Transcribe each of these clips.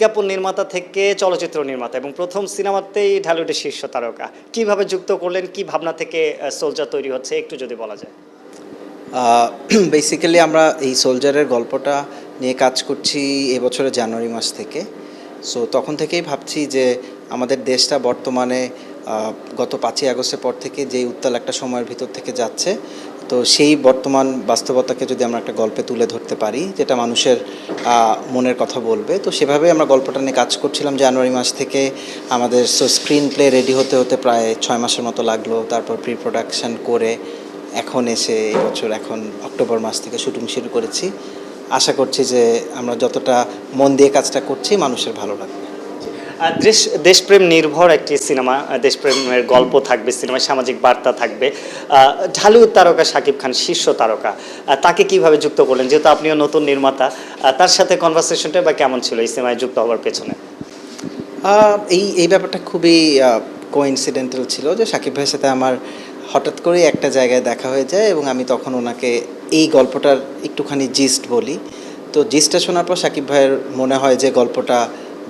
বিজ্ঞাপন নির্মাতা থেকে চলচ্চিত্র নির্মাতা এবং প্রথম সিনেমাতেই ঢালিউডের শীর্ষ তারকা। কীভাবে যুক্ত করলেন, কি ভাবনা থেকে সোলজার তৈরি হচ্ছে, একটু যদি বলা যায়। বেসিক্যালি আমরা এই সোলজারের গল্পটা নিয়ে কাজ করছি এবছরের জানুয়ারি মাস থেকে। সো তখন থেকেই ভাবছি যে আমাদের দেশটা বর্তমানে গত পাঁচই আগস্টের পর থেকে যেই উত্তাল একটা সময়ের ভিতর থেকে যাচ্ছে তো সেই বর্তমান বাস্তবতাকে যদি আমরা একটা গল্পে তুলে ধরতে পারি, যেটা মানুষের মনের কথা বলবে, তো সেভাবে আমরা গল্পটা নিয়ে কাজ করছিলাম জানুয়ারি মাস থেকে। আমাদের সো স্ক্রিন প্লে রেডি হতে হতে প্রায় ছয় মাসের মতো লাগল, তারপর প্রি প্রোডাকশন করে এখন এসে এবছর এখন অক্টোবর মাস থেকে শুটিং শুরু করেছি। আশা করছি যে আমরা যতটা মন দিয়ে কাজটা করছি, মানুষের ভালো লাগবে। দেশপ্রেম নির্ভর একটি সিনেমা দেশপ্রেমের গল্প থাকবে, সিনেমায় সামাজিক বার্তা থাকবে। ঢালিউড তারকা শাকিব খান শীর্ষ তারকা। তাকে কীভাবে যুক্ত করলেন? যেহেতু আপনিও নতুন নির্মাতা তার সাথে কনভারসেশনটা বা কেমন ছিল এই সিনেমায় যুক্ত হওয়ার পেছনে? এই এই ব্যাপারটা খুবই কোইন্সিডেন্টাল ছিল যে সাকিব ভাইয়ের সাথে আমার হঠাৎ করেই একটা জায়গায় দেখা হয়ে যায় এবং আমি তখন ওনাকে এই গল্পটার একটুখানি জিস্ট বলি। তো জিস্টটা শোনার পর সাকিব ভাইয়ের মনে হয় যে গল্পটা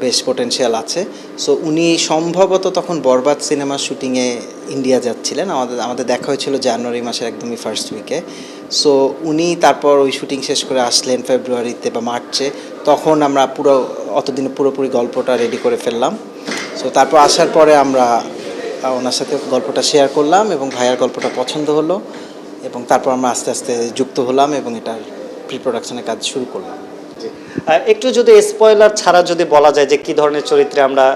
বেশ পোটেনশিয়াল আছে। সো উনি সম্ভবত তখন বরবাদ সিনেমা শুটিংয়ে ইন্ডিয়া যাচ্ছিলেন। আমাদের আমাদের দেখা হয়েছিল জানুয়ারি মাসের একদমই ফার্স্ট উইকে সো উনি তারপর ওই শুটিং শেষ করে আসলেন ফেব্রুয়ারিতে বা মার্চে তখন আমরা পুরো, অতদিনে পুরোপুরি গল্পটা রেডি করে ফেললাম। সো তারপর আসার পরে আমরা ওনার সাথে গল্পটা শেয়ার করলাম এবং ভাইয়ার গল্পটা পছন্দ হলো। এবং তারপর আমরা আস্তে আস্তে যুক্ত হলাম এবং এটার প্রি প্রোডাকশনের কাজ শুরু করলাম। একটু যদি স্পয়লার ছাড়া যদি বলা যায় যে কি ধরনের চরিত্রে আমরা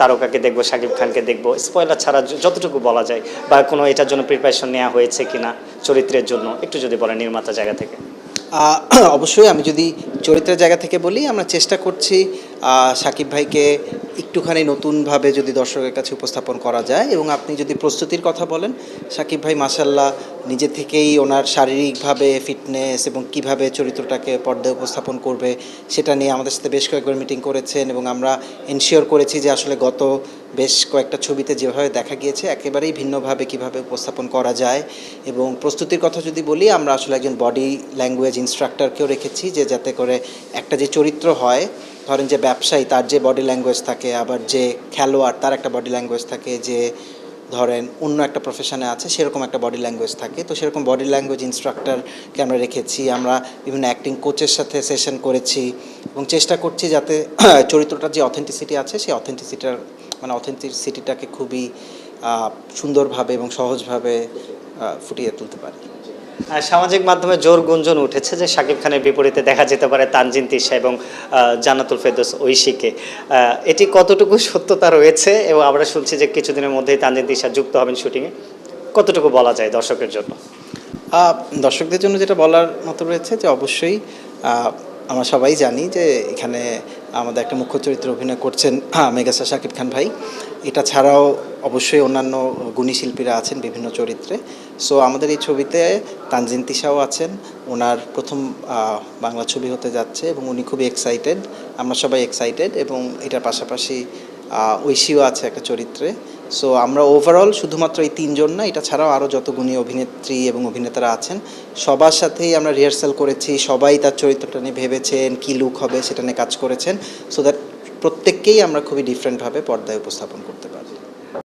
তারকাকে দেখব, শাকিব খানকে দেখব স্পয়লার ছাড়া যতটুকু বলা যায় বা কোনো এটার জন্য প্রিপারেশন নেওয়া হয়েছে কিনা চরিত্রের জন্য, একটু যদি বলেন নির্মাতা জায়গা থেকে। অবশ্যই আমি যদি চরিত্রের জায়গা থেকে বলি, আমরা চেষ্টা করছি সাকিব ভাইকে একটুখানি নতুনভাবে যদি দর্শকের কাছে উপস্থাপন করা যায় এবং আপনি যদি প্রস্তুতির কথা বলেন, সাকিব ভাই মাসাল্লাহ নিজে থেকেই ওনার শারীরিকভাবে ফিটনেস এবং কীভাবে চরিত্রটাকে পর্দায় উপস্থাপন করবে সেটা নিয়ে আমাদের সাথে বেশ কয়েকবার মিটিং করেছেন এবং আমরা এনশিওর করেছি যে আসলে গত বেশ কয়েকটা ছবিতে যেভাবে দেখা গিয়েছে একেবারেই ভিন্নভাবে কীভাবে উপস্থাপন করা যায় এবং প্রস্তুতির কথা যদি বলি, আমরা আসলে একজন বডি ল্যাঙ্গুয়েজ ইনস্ট্রাক্টরকেও রেখেছি যে যাতে করে একটা যে চরিত্র হয় ধরেন যে ব্যবসায়ী, তার যে বডি ল্যাঙ্গুয়েজ থাকে, আবার যে খেলোয়াড়, তার একটা বডি ল্যাঙ্গুয়েজ থাকে যে ধরেন অন্য একটা প্রফেশনে আছে, সেরকম একটা বডি ল্যাঙ্গুয়েজ থাকে। তো সেরকম বডি ল্যাঙ্গুয়েজ ইনস্ট্রাক্টরকে আমরা রেখেছি, আমরা বিভিন্ন অ্যাক্টিং কোচের সাথে সেশন করেছি এবং চেষ্টা করছি যাতে চরিত্রটার যে অথেন্টিসিটি আছে, সেই অথেন্টিসিটার মানে অথেন্টিসিটিটাকে খুবই সুন্দরভাবে এবং সহজভাবে ফুটিয়ে তুলতে পারি। সামাজিক মাধ্যমে জোর গুঞ্জন উঠেছে যে শাকিব খানের বিপরীতে দেখা যেতে পারে তানজিন তিশা এবং আহ, জান্নাতুল ফেরদৌস ঐশীকে। এটি কতটুকু সত্যতা রয়েছে এবং আমরা শুনছি যে কিছুদিনের মধ্যেই তানজিন তিশা যুক্ত হবেন শুটিংয়ে। কতটুকু বলা যায় দর্শকের জন্য? দর্শকদের জন্য যেটা বলার মতো রয়েছে যে অবশ্যই আমরা সবাই জানি যে এখানে আমাদের একটা মুখ্য চরিত্রে অভিনয় করছেন মেগাসা মেগাস্টার শাকিব খান ভাই। এটা ছাড়াও অবশ্যই অন্যান্য গুণী শিল্পীরা আছেন বিভিন্ন চরিত্রে। সো আমাদের এই ছবিতে তানজিন তিশাও আছেন। ওনার প্রথম বাংলা ছবি হতে যাচ্ছে এবং উনি খুবই এক্সাইটেড আমরা সবাই এক্সাইটেড এবং এটার পাশাপাশি ঐশীও আছে একটা চরিত্রে। সো আমরা ওভারঅল শুধুমাত্র এই তিনজন না, এটা ছাড়াও আরও যত গুণী অভিনেত্রী এবং অভিনেতারা আছেন, সবার সাথেই আমরা রিহার্সাল করেছি, সবাই তার চরিত্রটা নিয়ে ভেবেছেন, কী লুক হবে সেটা নিয়ে কাজ করেছেন সো দ্যাট প্রত্যেককেই আমরা খুবই ডিফারেন্টভাবে পর্দায় উপস্থাপন করতে পারি